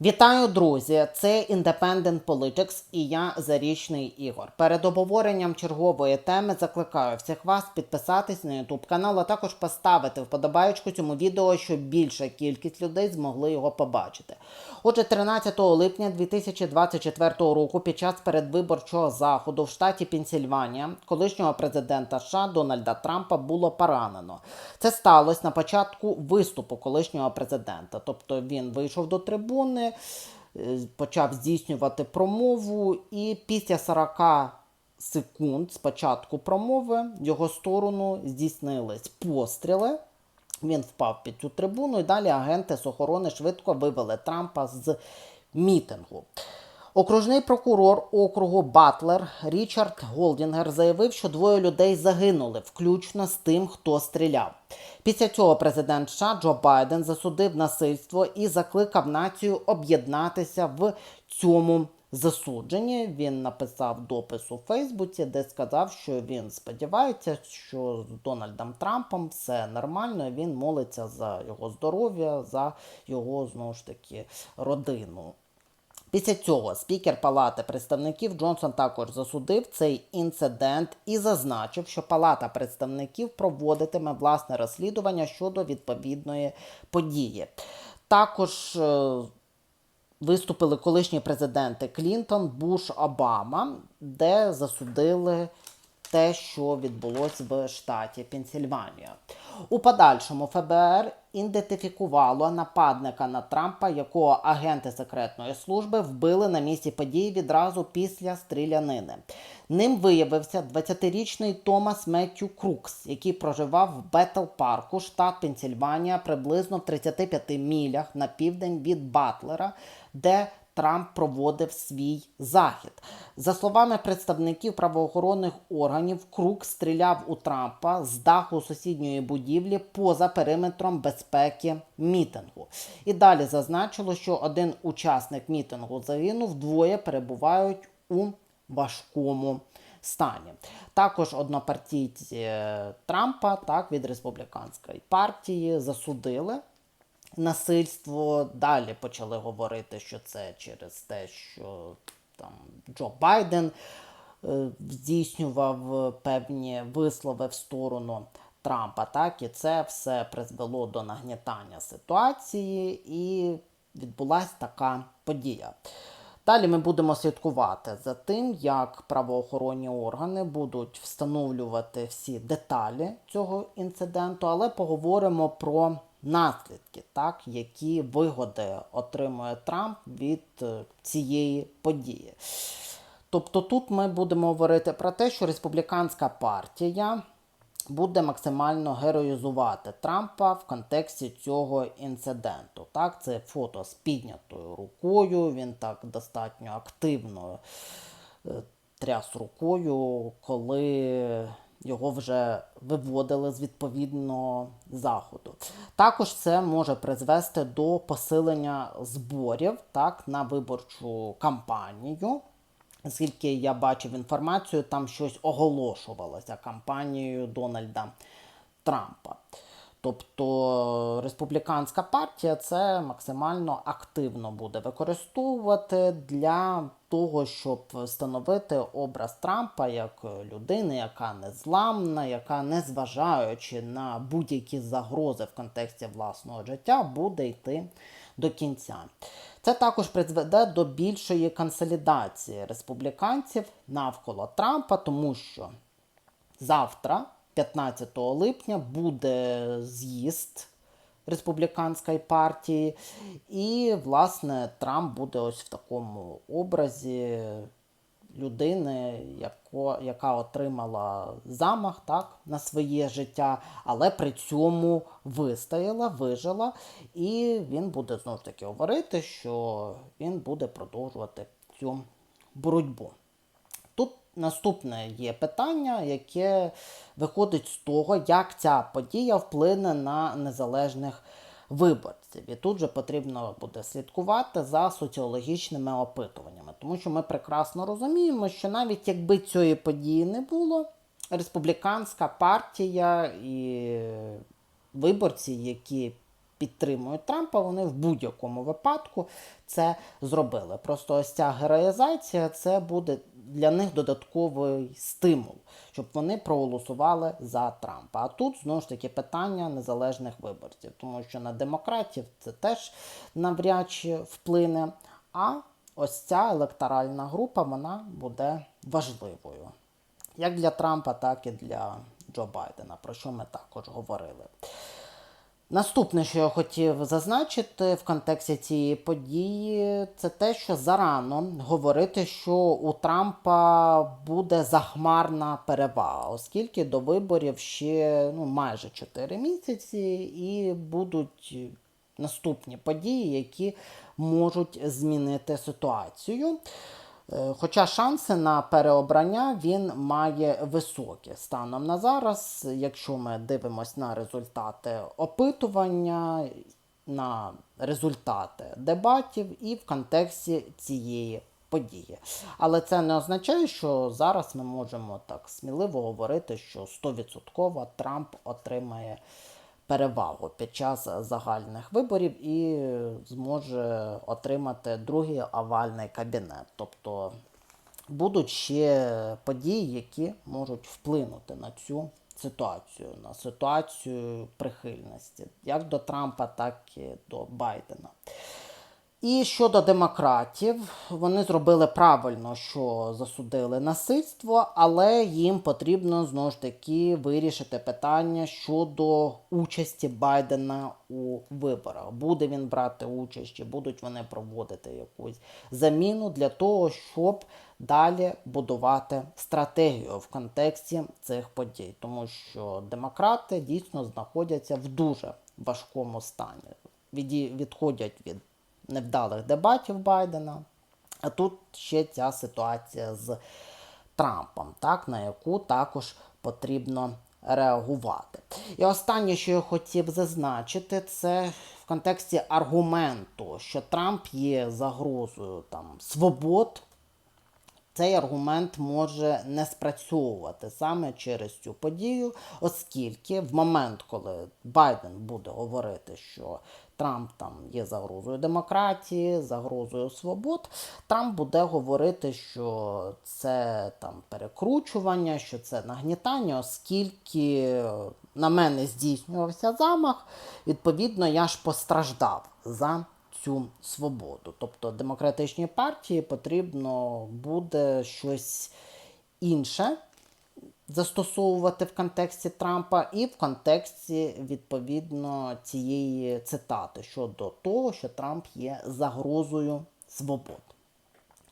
Вітаю, друзі! Це Independent Politics і я Зарічний Ігор. Перед обговоренням чергової теми закликаю всіх вас підписатись на YouTube канал, а також поставити вподобаючку цьому відео, щоб більша кількість людей змогли його побачити. Отже, 13 липня 2024 року, під час передвиборчого заходу в штаті Пенсільванія, колишнього президента США Дональда Трампа було поранено. Це сталося на початку виступу колишнього президента. Тобто він вийшов до трибуни, е, почав здійснювати промову, і після 40 секунд з початку промови в його сторону здійснились постріли. Він впав під цю трибуну, і далі агенти з охорони швидко вивели Трампа з мітингу. Окружний прокурор округу Батлер Річард Голдінгер заявив, що двоє людей загинули, включно з тим, хто стріляв. Після цього президент США Джо Байден засудив насильство і закликав націю об'єднатися в цьому засудженні. Він написав допис у Фейсбуці, де сказав, що він сподівається, що з Дональдом Трампом все нормально. Він молиться за його здоров'я, за його знову ж таки родину. Після цього спікер Палати представників Джонсон також засудив цей інцидент і зазначив, що Палата представників проводитиме власне розслідування щодо відповідної події. Також е, виступили колишні президенти Клінтон, Буш, Обама, де засудили те, що відбулося в штаті Пенсільванія. У подальшому ФБР ідентифікувало нападника на Трампа, якого агенти секретної служби вбили на місці події відразу після стрілянини. Ним виявився 20-річний Томас Меттю Крукс, який проживав в Бетл Парку, штат Пенсільванія, приблизно в 35 мілях на південь від Батлера, де Трамп проводив свій захід. За словами представників правоохоронних органів, Крук стріляв у Трампа з даху сусідньої будівлі поза периметром безпеки мітингу. І далі зазначило, що один учасник мітингу загинув, двоє перебувають у важкому стані. Також однопартійці е, Трампа так, від республіканської партії засудили насильство. Далі почали говорити, що це через те, що там Джо Байден е, здійснював певні вислови в сторону Трампа. Так, і це все призвело до нагнітання ситуації, і відбулася така подія. Далі ми будемо слідкувати за тим, як правоохоронні органи будуть встановлювати всі деталі цього інциденту, але поговоримо про наслідки, так, які вигоди отримує Трамп від е, цієї події. Тобто тут ми будемо говорити про те, що республіканська партія буде максимально героїзувати Трампа в контексті цього інциденту. Так, це фото з піднятою рукою. Він так достатньо активно е, тряс рукою, коли його вже виводили з відповідного заходу. Також це може призвести до посилення зборів так, на виборчу кампанію. Оскільки я бачив інформацію, там щось оголошувалося кампанією Дональда Трампа. Тобто республіканська партія це максимально активно буде використовувати для того, щоб встановити образ Трампа як людини, яка незламна, яка, незважаючи на будь-які загрози в контексті власного життя, буде йти до кінця. Це також призведе до більшої консолідації республіканців навколо Трампа, тому що завтра. 15 липня буде з'їзд республіканської партії, і, власне, Трамп буде ось в такому образі людини, яко, яка отримала замах так, на своє життя, але при цьому вистояла, вижила, і він буде знову ж таки говорити, що він буде продовжувати цю боротьбу. Тут наступне є питання, яке виходить з того, як ця подія вплине на незалежних виборців. І тут же потрібно буде слідкувати за соціологічними опитуваннями, тому що ми прекрасно розуміємо, що навіть якби цієї події не було, республіканська партія і виборці, які підтримують Трампа, вони в будь-якому випадку це зробили. Просто ось ця героїзація це буде для них додатковий стимул, щоб вони проголосували за Трампа. А тут знову ж таки питання незалежних виборців, тому що на демократів це теж навряд чи вплине. А ось ця електоральна група вона буде важливою як для Трампа, так і для Джо Байдена, про що ми також говорили. Наступне, що я хотів зазначити в контексті цієї події, це те, що зарано говорити, що у Трампа буде захмарна перевага, оскільки до виборів ще ну, майже 4 місяці, і будуть наступні події, які можуть змінити ситуацію. Е, Хоча шанси на переобрання він має високі станом на зараз, якщо ми дивимося на результати опитування, на результати дебатів і в контексті цієї події. Але це не означає, що зараз ми можемо так сміливо говорити, що 100% Трамп отримає перевагу під час загальних виборів і зможе отримати другий овальний кабінет. Тобто будуть ще події, які можуть вплинути на цю ситуацію, на ситуацію прихильності, як до Трампа, так і до Байдена. І щодо демократів, вони зробили правильно, що засудили насильство, але їм потрібно знову ж таки вирішити питання щодо участі Байдена у виборах. Буде він брати участь, чи будуть вони проводити якусь заміну для того, щоб далі будувати стратегію в контексті цих подій, тому що демократи дійсно знаходяться в дуже важкому стані. Відходять від невдалих дебатів Байдена. А тут ще ця ситуація з Трампом, так, на яку також потрібно реагувати. І останнє, що я хотів зазначити, це в контексті аргументу, що Трамп є загрозою там, свобод цей аргумент може не спрацьовувати саме через цю подію, оскільки в момент, коли Байден буде говорити, що Трамп там є загрозою демократії, загрозою свобод, Трамп буде говорити, що це там перекручування, що це нагнітання, оскільки на мене здійснювався замах, відповідно, я ж постраждав за цю свободу. Тобто демократичній партії потрібно буде щось інше застосовувати в контексті Трампа і в контексті відповідно цієї цитати щодо того, що Трамп є загрозою свобод.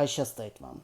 Хай щастить вам!